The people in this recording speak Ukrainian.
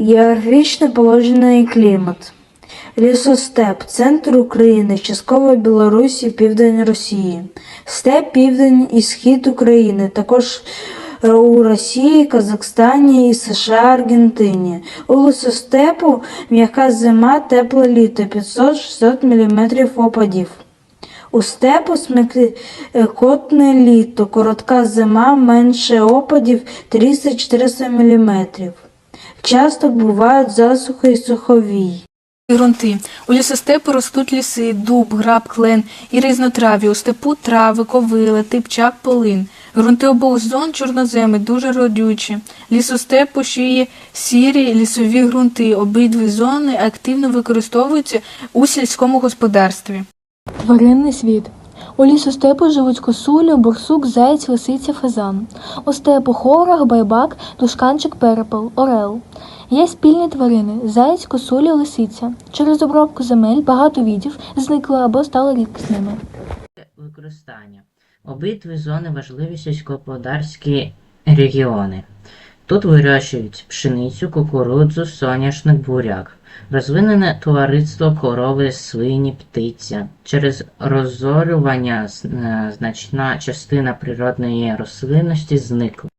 Географічне положення і клімат. Лісостеп, центр України, частково Білорусі, південь Росії. Степ, південь і схід України, також у Росії, Казахстані і США, Аргентині. У лісостепу м'яка зима, тепле літо, 500-600 мм опадів. У степу смекотне літо, коротка зима, менше опадів 300-400 мм. Часто бувають засухи і суховій. Ґрунти. У лісостепу ростуть ліси, дуб, граб, клен і різнотраві. У степу трави, ковила, типчак, полин. Ґрунти обох зон чорноземи дуже родючі. Лісостеп пошиє сірі лісові ґрунти. Обидві зони активно використовуються у сільському господарстві. Тваринний світ. У лісостепу живуть косулі, борсук, заєць, лисиця, фазан. У степу хорах, байбак, тушканчик, перепел, орел. Є спільні тварини заєць, косуля, лисиця. Через обробку земель багато видів зникли або стали рідкісними. Використання. Обидві зони важливі сільськогосподарські регіони. Тут вирощують пшеницю, кукурудзу, соняшник, буряк. Розвинене товариство корови, свині, птиця. Через розорювання е, значна частина природної рослинності зникла.